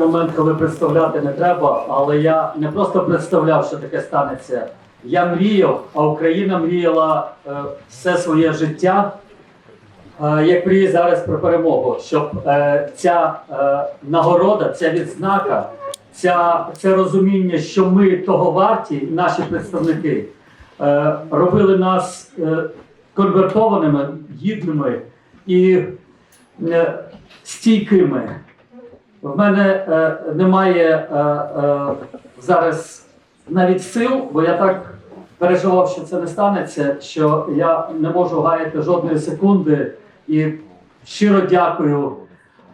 момент, коли представляти не треба, але я не просто представляв, що таке станеться. Я мріяв, а Україна мріяла е, все своє життя, е, як мріє зараз про перемогу, щоб е, ця е, нагорода, ця відзнака, ця, це розуміння, що ми того варті, наші представники, е, робили нас е, конвертованими, гідними і е, стійкими. В мене е, немає е, е, зараз навіть сил, бо я так переживав, що це не станеться, що я не можу гаяти жодної секунди. І щиро дякую,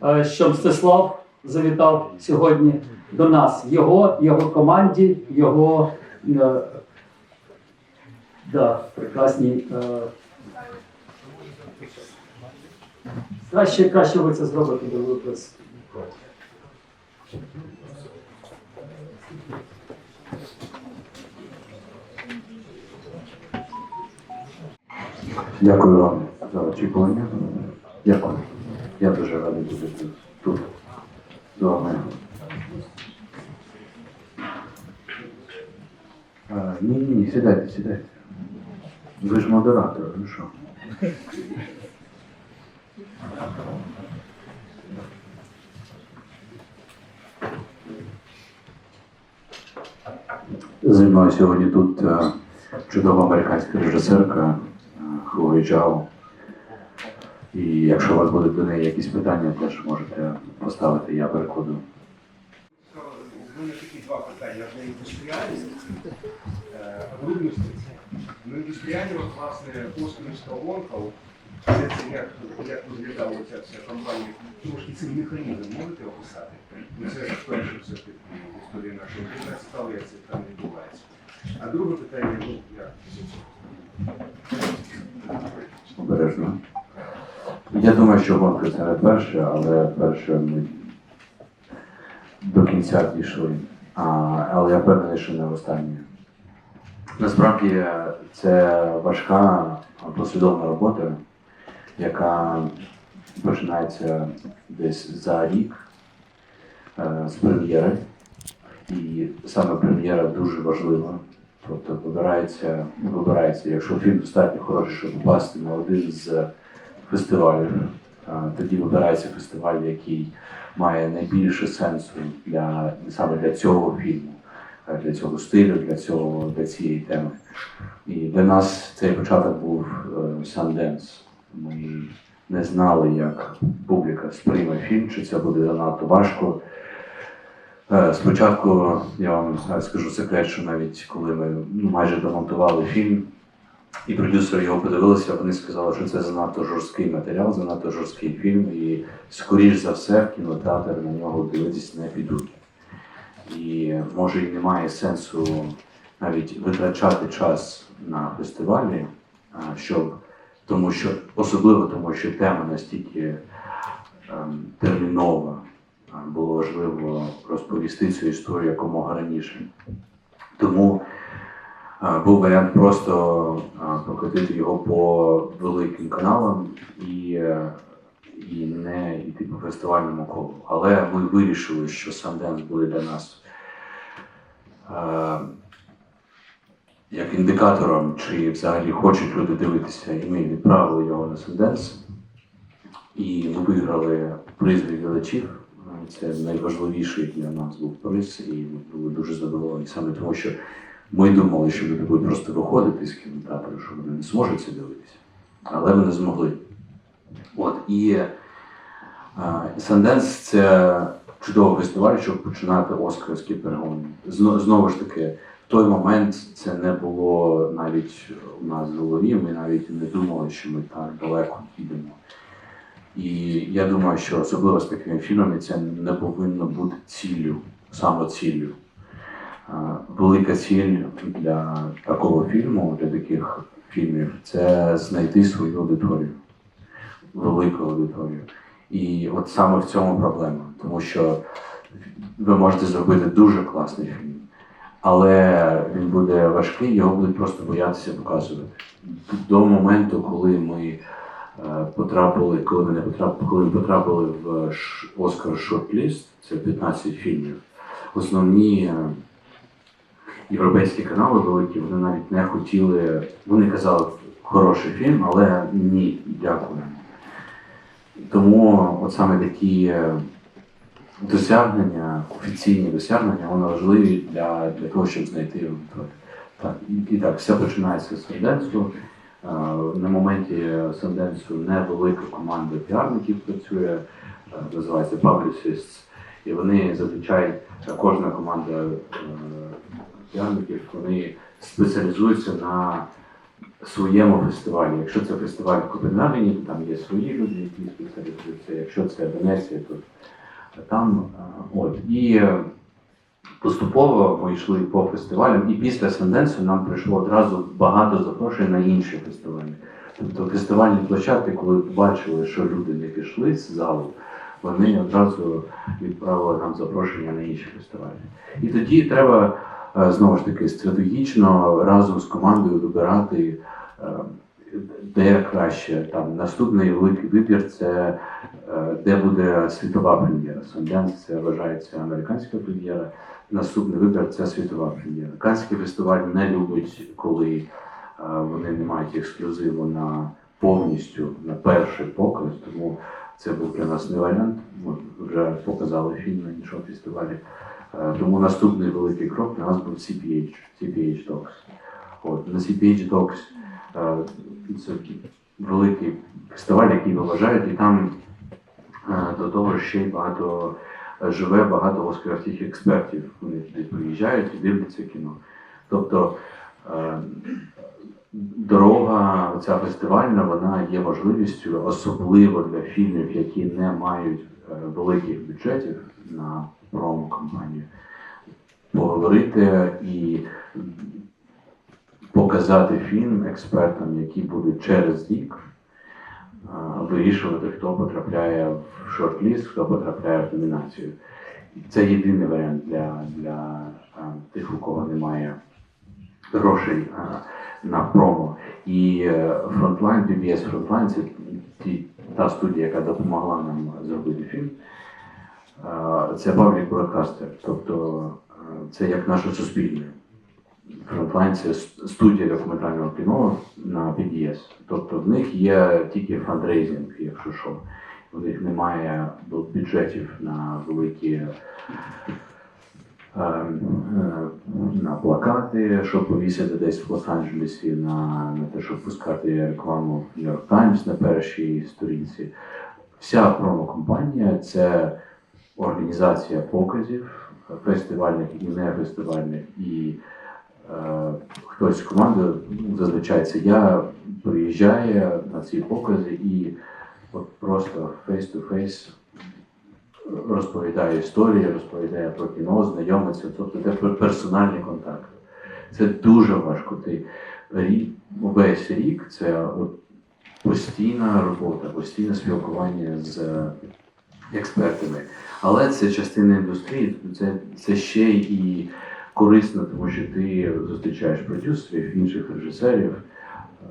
е, що Мстислав завітав сьогодні до нас. Його, його команді, його е, да, прекрасній. Е, краще, краще ви це зробите, до. Дякую вам за очікування. Дякую. Я дуже радий бути тут, тут з вами. Ні, ні, ні, сідайте, сідайте. Ви ж модератор, ну що? Зі мною сьогодні тут е, чудова американська режисерка е, Хлої Джао. І якщо у вас будуть до неї якісь питання, теж можете поставити, я перекладу. У мене такі два питання. Одне індустріальне, е, а друге мистецтво. Ну, індустріальне, от, власне, Оскарівська гонка, от, це, як, як виглядала ця вся компанія, трошки цей механізм можете описати? Ну, це перше все таки історія нашого життя, цікаво, як це там відбувається. А друге питання, ну, як Обережно. Я думаю, що гонка це не перше, але перше ми до кінця дійшли. А, але я впевнений, що не останнє. Насправді це важка послідовна робота, яка починається десь за рік е, з прем'єри. І саме прем'єра дуже важлива. Тобто вибирається, вибирається, якщо фільм достатньо хороший, щоб попасти на один з фестивалів, тоді вибирається фестиваль, який має найбільше сенсу для саме для цього фільму, для цього стилю, для цього для цієї теми. І для нас цей початок був е, Sundance. Ми не знали, як публіка сприйме фільм, чи це буде занадто важко. Е, Спочатку я вам е, скажу секрет, що навіть коли ми ну, майже домонтували фільм, і продюсери його подивилися, вони сказали, що це занадто жорсткий матеріал, занадто жорсткий фільм, і скоріш за все в кінотеатр на нього дивитись не підуть. І може і немає сенсу навіть витрачати час на фестивалі, щоб тому що особливо тому, що тема настільки ем, термінова, було важливо розповісти цю історію якомога раніше. Тому був варіант просто а, прокатити його по великим каналам і, і не йти по фестивальному колу. Але ми вирішили, що Санденс буде для нас е, як індикатором, чи взагалі хочуть люди дивитися, і ми відправили його на Санденс. І ми виграли приз від глядачів. Це найважливіший для нас був приз, і ми були дуже задоволені саме тому, що ми думали, що люди будуть просто виходити з кінотеатру, що вони не зможуть це дивитися. Але вони змогли. От і Санденс це чудовий фестиваль, щоб починати оскарські перегони. Знову ж таки, в той момент це не було навіть у нас в голові. Ми навіть не думали, що ми так далеко підемо. І я думаю, що особливо з такими фільмами це не повинно бути ціллю, самоціллю. Велика ціль для такого фільму, для таких фільмів, це знайти свою аудиторію, велику аудиторію. І от саме в цьому проблема, тому що ви можете зробити дуже класний фільм, але він буде важкий, його будуть просто боятися показувати. До моменту, коли ми потрапили, коли не потрапили, коли ми потрапили в Оскар Шортліст, це 15 фільмів. Основні е, європейські канали великі, вони навіть не хотіли, вони казали, хороший фільм, але ні, дякую. Тому от саме такі е, досягнення, офіційні досягнення, вони важливі для, для того, щоб знайти. Так, і, так, все починається з Санденсу. Е, На моменті Санденсу невелика команда піарників працює, е, називається Publicists, і вони зазвичай е, кожна команда піарників вони спеціалізуються на своєму фестивалі. Якщо це фестиваль в Копенгагені, то там є свої люди, які спеціалізуються. Якщо це Венеція, то там от. І поступово ми йшли по фестивалям, і після Санденсу нам прийшло одразу багато запрошень на інші фестивалі. Тобто фестивальні площадки, коли побачили, що люди не пішли з залу, вони одразу відправили нам запрошення на інші фестивалі. І тоді треба е, знову ж таки стратегічно разом з командою вибирати, е, де краще. Там наступний великий вибір це е, де буде світова прем'єра. Санденс це вважається американська прем'єра. Наступний вибір це світова прем'єра. Канський фестиваль не любить, коли е, вони не мають ексклюзиву на повністю на перший показ, тому це був для нас не варіант. Ми вже показали фільм на іншому фестивалі. Е, Тому наступний великий крок для нас був CPH, CPH Talks. От, на CPH Talks е, це великий фестиваль, який ви вважаєте, і там до того ще й багато живе багато оскарських експертів. Вони туди приїжджають і дивляться кіно. Тобто е, дорога ця фестивальна, вона є можливістю, особливо для фільмів, які не мають е, великих бюджетів на промо-кампанію, поговорити і показати фільм експертам, які будуть через рік вирішувати, хто потрапляє в шорт-ліст, хто потрапляє в номінацію. Це єдиний варіант для, для тих, у кого немає грошей на промо. І е, Frontline, PBS Frontline це та студія, яка допомогла нам зробити фільм. Це Public Broadcaster, тобто це як наше суспільне. Це студія документального кіно на PBS. Тобто в них є тільки фандрейзинг, якщо що. У них немає бюджетів на великі е, е, на плакати, щоб повісити десь в Лос-Анджелесі, на, на те, щоб пускати рекламу в Нью-Йорк Таймс на першій сторінці. Вся промо-компанія це організація показів, фестивальних і не фестивальних, і е, хтось з команди, зазвичай це я, приїжджає на ці покази і от просто face-to-face розповідає історії, розповідає про кіно, знайомиться, тобто це пер- персональний контакт. Це дуже важко. Ти весь рік це от постійна робота, постійне спілкування з е, експертами. Але це частина індустрії, це, це ще і корисно, тому що ти зустрічаєш продюсерів, інших режисерів,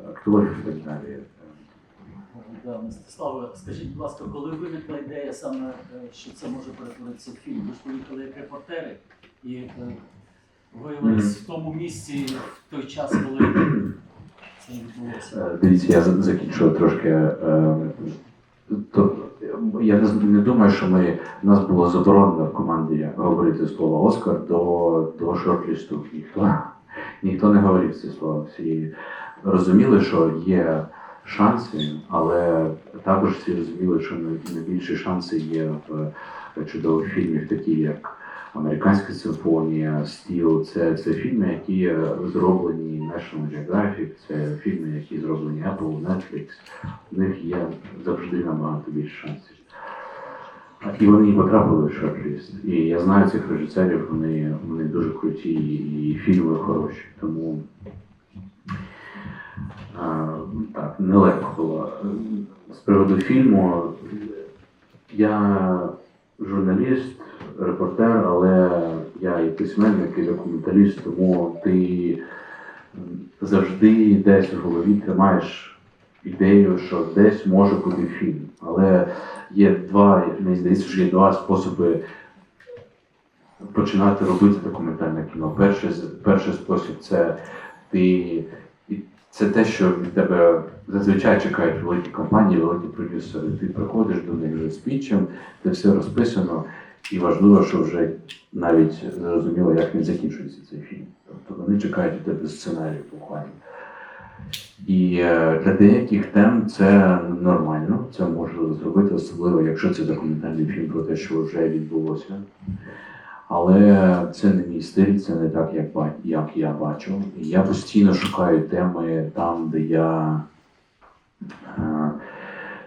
акторів і так далі. Да, Мстиславе, скажіть, будь ласка, коли виникла ідея саме, е, що це може перетворитися в фільм? Ви ж поїхали як репортери і е, виявились в тому місці в той час, коли це відбулося. Е, Дивіться, я за- закінчу трошки. То, я не, не думаю, що ми, у нас було заборонено в команді говорити слово Оскар до, до шорт-лісту. Ніхто, ніхто не говорив це слово. Всі розуміли, що є шанси, але також всі розуміли, що най- найбільші шанси є в чудових фільмів, такі як Американська симфонія, Стіл. Це, це фільми, які зроблені National Geographic, це фільми, які зроблені Apple, Netflix. У них є завжди набагато більше шансів. І вони потрапили в шорт-ліст. І я знаю цих режисерів, вони, вони дуже круті і фільми хороші. Тому а, так, нелегко було. З приводу фільму, я журналіст, репортер, але я і письменник, і документаліст, тому ти завжди десь в голові тримаєш ідею, що десь може бути фільм. Але є два, мені здається, що є два способи починати робити документальне кіно. Перший, перший спосіб це ти це те, що від тебе зазвичай чекають великі компанії, великі продюсери. Ти приходиш до них з пітчем, де все розписано, і важливо, що вже навіть зрозуміло, як він закінчується цей фільм. Тобто вони чекають від тебе сценарію буквально. І е, для деяких тем це нормально, це можливо зробити, особливо якщо це документальний фільм про те, що вже відбулося. Але це не мій стиль, це не так, як, як я бачу. Я постійно шукаю теми там, де я е,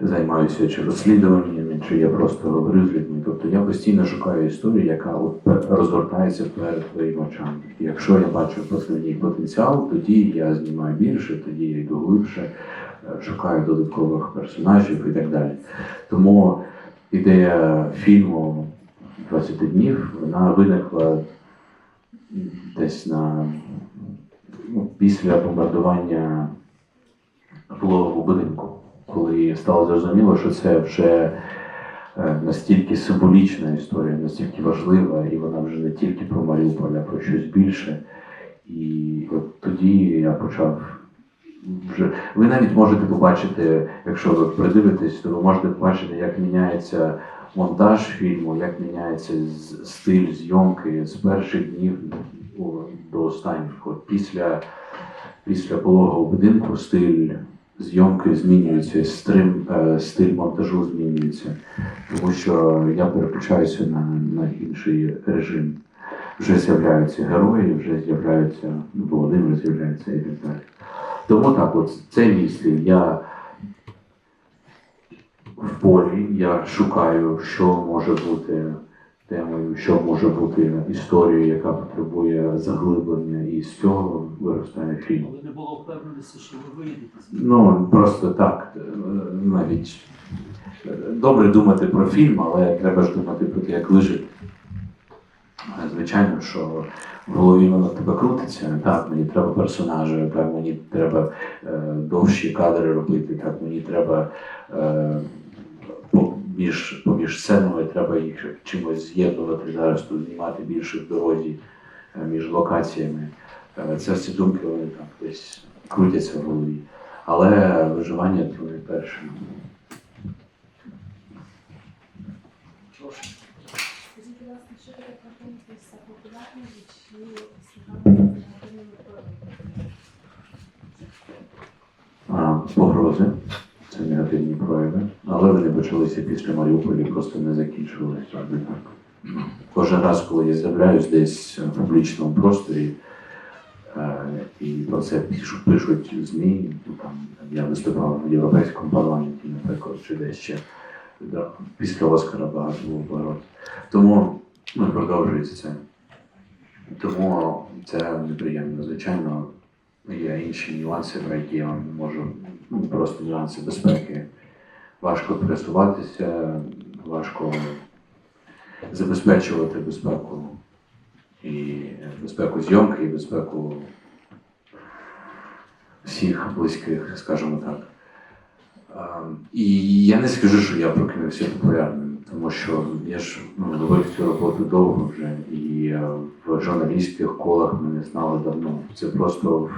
займаюся чи розслідуваннями, чи я просто говорю з людьми. Тобто я постійно шукаю історію, яка розгортається перед твоїми очами. Якщо я бачу ній потенціал, тоді я знімаю більше, тоді я йду глибше, е, шукаю додаткових персонажів і так далі. Тому ідея фільму 20 днів вона виникла десь на ну, після бомбардування пологового будинку, коли стало зрозуміло, що це вже е, настільки символічна історія, настільки важлива, і вона вже не тільки про Маріуполь, а про щось більше. І от тоді я почав вже. Ви навіть можете побачити, якщо ви придивитесь, то ви можете побачити, як міняється монтаж фільму, як міняється стиль зйомки з перших днів до останніх. От після, після пологового будинку стиль зйомки змінюється, стрим, е, стиль монтажу змінюється, тому що я переключаюся на, на інший режим. Вже з'являються герої, вже з'являються ну, Володимир з'являється і так далі. Тому так, от це мій. Я в полі, я шукаю, що може бути темою, що може бути історією, яка потребує заглиблення, і з цього виростає фільм. Але не було впевненості, що ви виїдете з Ну, просто так, е, навіть е, добре думати про фільм, але треба ж думати про те, як. Е, Звичайно, що в голові воно тебе крутиться. Так, мені треба персонажі, так, мені треба е, довші кадри робити, так, мені треба е, поміж, поміж сценами треба їх чимось з'єднувати зараз, тут знімати більше в дорозі е, між локаціями. Е, Це всі думки вони там десь крутяться в голові. Але виживання то не перше. Погрози це негативні прояви, але вони почалися після Маріуполя просто не закінчувалися. так. Кожен раз, коли я з'являюсь десь в публічному просторі, е, і про це пишуть, ЗМІ, там, я виступав в Європейському парламенті, наприклад, чи десь ще да, після Оскара багато було погроз. Тому ну, продовжується це. Тому це неприємно. Звичайно, є інші нюанси, про які я вам можу, ну, просто нюанси безпеки. Важко пересуватися, важко забезпечувати безпеку і безпеку зйомки, і безпеку всіх близьких, скажімо так. І я не скажу, що я прокинувся популярним, тому що я ж ну, робив цю роботу довго вже, і е, в журналістських колах мене знали давно. Це просто в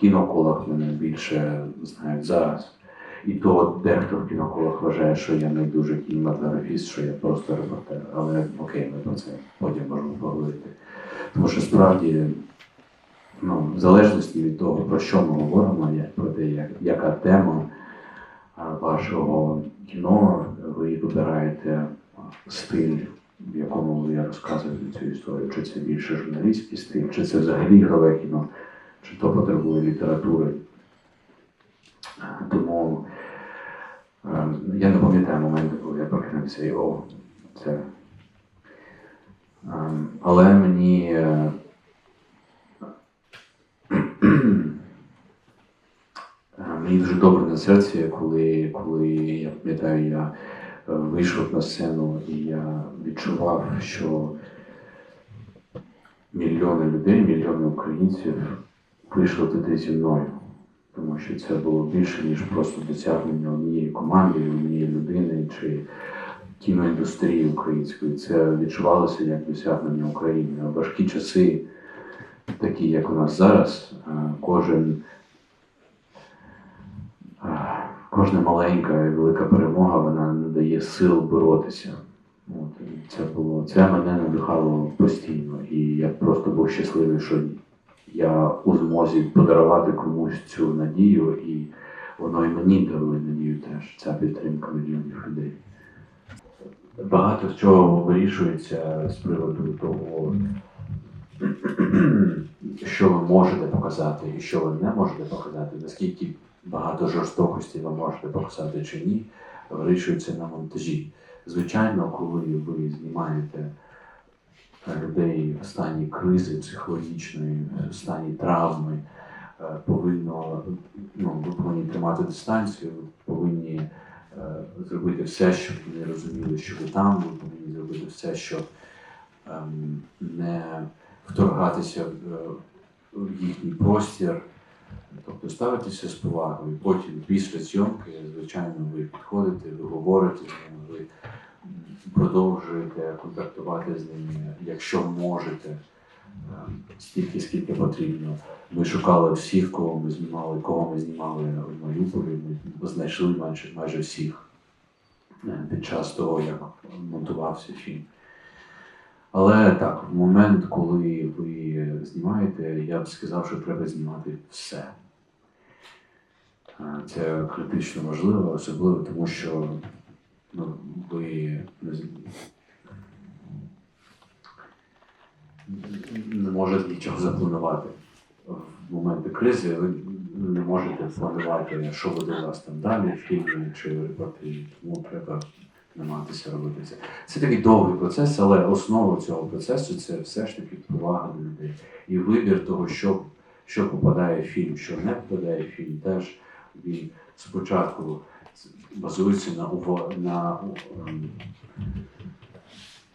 кіноколах мене більше знають зараз. І то дехто в кіноколах вважає, що я не дуже кінематографіст, що я просто репортер. Але окей, ми про це потім можемо поговорити. Тому що справді, ну, в залежності від того, про що ми говоримо, як- про те, як, яка тема вашого кіно, ви вибираєте стиль, в якому ви розказуєте цю історію. Чи це більше журналістський стиль, чи це взагалі ігрове кіно, чи то потребує літератури. Тому я не пам'ятаю моменти, коли я прокинувся і це. Але мені. е, Мені дуже добре на серці, коли, коли я пам'ятаю, я вийшов на сцену і я відчував, що мільйони людей, мільйони українців прийшли туди зі мною. Тому що це було більше, ніж просто досягнення однієї команди, однієї людини чи кіноіндустрії української. Це відчувалося як досягнення України. У важкі часи, такі як у нас зараз, кожен, кожна маленька і велика перемога вона надає сил боротися. От, це було це мене надихало постійно, і я просто був щасливий, що я у змозі подарувати комусь цю надію, і воно і мені дарує надію теж, ця підтримка мільйонів людей. Багато з чого вирішується з приводу того, що ви можете показати і що ви не можете показати, наскільки багато жорстокості ви можете показати чи ні, вирішується на монтажі. Звичайно, коли ви знімаєте людей в стані кризи психологічної, в стані травми, е, повинно, ну, ви повинні тримати дистанцію, ви повинні е, зробити все, щоб вони розуміли, що ви там, ви повинні зробити все, щоб ем, не вторгатися е, в їхній простір, тобто ставитися з повагою. Потім, після зйомки, звичайно, ви підходите, ви говорите з ними, ви продовжуєте контактувати з ними, якщо можете, ем, стільки, скільки потрібно. Ми шукали всіх, кого ми знімали, кого ми знімали в Маріуполі. Ми знайшли майже, майже всіх е, під час того, як монтувався фільм. Але так, в момент, коли ви знімаєте, я б сказав, що треба знімати все. Це критично важливо, особливо тому, що ну, ви не, можете нічого запланувати. В моменти кризи ви не можете планувати, що буде у вас там далі в фільмі чи репортажі. Тому треба намагатися робити це. Це такий довгий процес, але основа цього процесу це все ж таки повага до людей. І вибір того, що, що попадає в фільм, що не попадає в фільм, теж він спочатку базується на на, ем,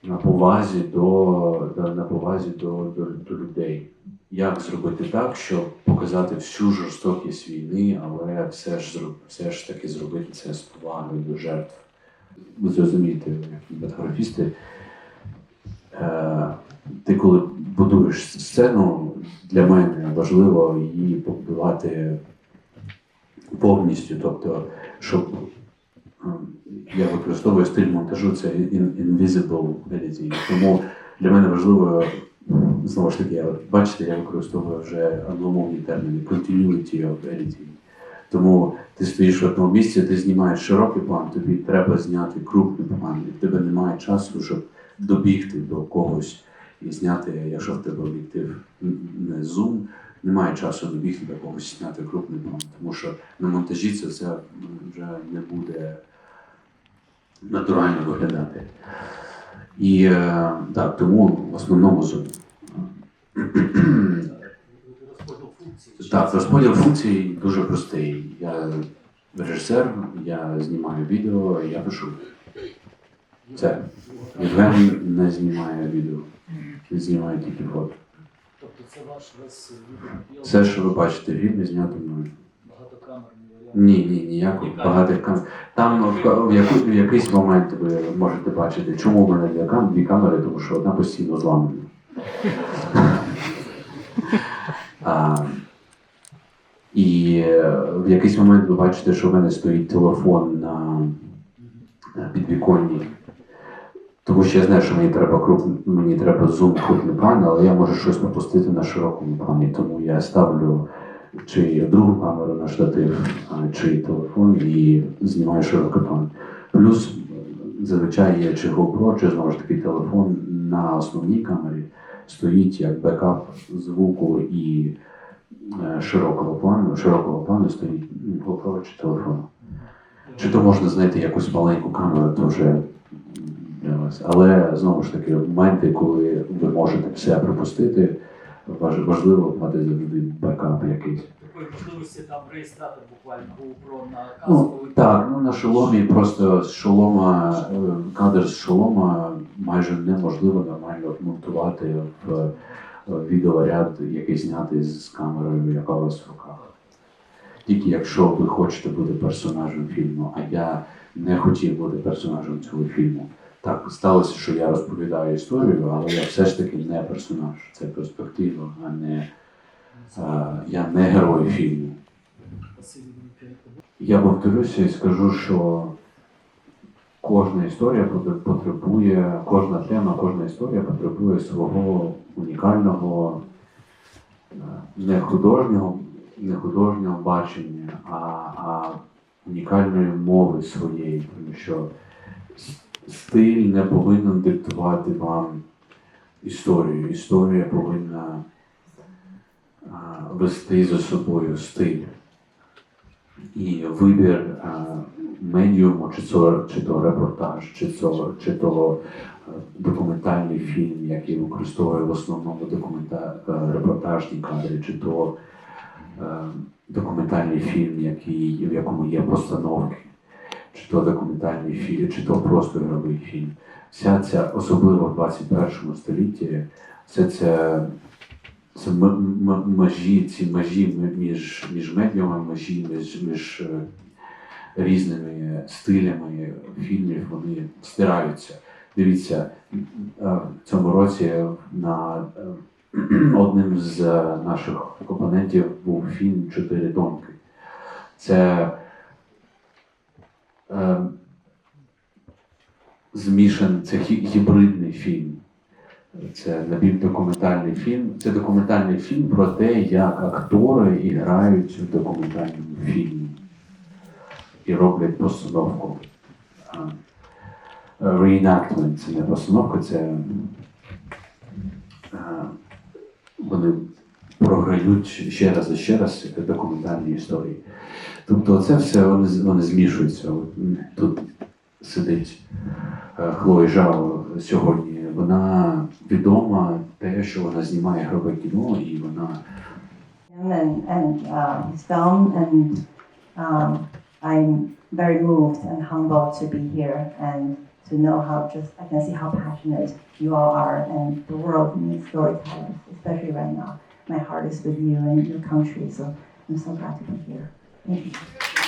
на повазі до, на повазі до, до, до людей. Як зробити так, щоб показати всю жорстокість війни, але все ж все ж таки зробити це з повагою до жертв. Ви зрозумієте, як кінематографісти, е, ти коли будуєш сцену, для мене важливо її побудувати повністю, тобто, щоб я використовую стиль монтажу, це in- invisible editing. Тому для мене важливо, знову ж таки, я- бачите, я використовую вже англомовні терміни continuity of editing. Тому ти стоїш в одному місці, ти знімаєш широкий план, тобі треба зняти крупний план, і в тебе немає часу, щоб добігти до когось і зняти, якщо в тебе об'єктив не зум, немає часу добігти до когось зняти крупний план, тому що на монтажі це все вже не буде натурально виглядати. І е, так, тому в основному. Так, розподіл функцій дуже простий. Я режисер, я знімаю відео, я пишу. Це. Євген не знімає відео, він знімає тільки фото. Тобто це ваш весь відео, Все, що ви бачите в фільмі, знято мною. багатокамерний варіант. Ні, ні, ніяких багатих камер. Там ну, в, в, яку, в якийсь момент ви можете бачити, чому в мене дві кам- дві камери, тому що одна постійно зламана. А, і е, в якийсь момент ви бачите, що в мене стоїть телефон на на підвіконні. Тому що я знаю, що мені треба крупний, мені треба зум крупний план, але я можу щось пропустити на широкому плані. Тому я ставлю чи другу камеру на штатив, чи телефон і знімаю широкий план. Плюс зазвичай є чи GoPro, чи знову ж таки телефон на основній камері стоїть як бекап звуку і е, широкого плану. Широкого плану стоїть ну, GoPro чи телефон. Чи то можна знайти якусь маленьку камеру, то вже. Але знову ж таки, моменти, коли ви можете все пропустити, важливо мати завжди бекап якийсь. Такої можливості там реєстратор буквально GoPro на Ну, так, ну на шоломі просто з шолома, е, кадр з шолома майже неможливо нормально монтувати в відеоряд, який знятий з камерою, яка у вас в руках. Тільки якщо ви хочете бути персонажем фільму, а я не хотів бути персонажем цього фільму. Так сталося, що я розповідаю історію, але я все ж таки не персонаж. Це перспектива, а не а, я не герой фільму. Я повторюся і скажу, що кожна історія потребує, кожна тема, кожна історія потребує свого унікального, е, не художнього, не художнього бачення, а, а унікальної мови своєї, тому що стиль не повинен диктувати вам історію. Історія повинна вести за собою стиль. І вибір медіуму, чи то, чи то репортаж, чи то, чи то документальний фільм, який використовує в основному документа, репортажні кадри, чи то документальний фільм, який, в якому є постановки, чи то документальний фільм, чи то просто ігровий фільм. Вся ця, особливо в 21 столітті, все це це межі, ці межі між, між медіумами, межі між, між е, різними стилями фільмів, вони стираються. Дивіться, е, в цьому році на е, одним з наших опонентів був фільм Чотири тонки. Це е, змішан, це гібридний фільм. Це напівдокументальний фільм. Це документальний фільм про те, як актори грають в документальному фільмі і роблять постановку. Reenactment це не постановка, це вони програють ще раз ще раз документальні історії. Тобто це все вони, з- вони змішуються. Тут сидить е, Хлої Жао сьогодні. Вона відома те, що вона знімає ігрове кіно, і вона uh, um, how passionate you all are, and the world needs storytellers, especially right now. My heart is with you and your country, so I'm so glad to be here. Thank you.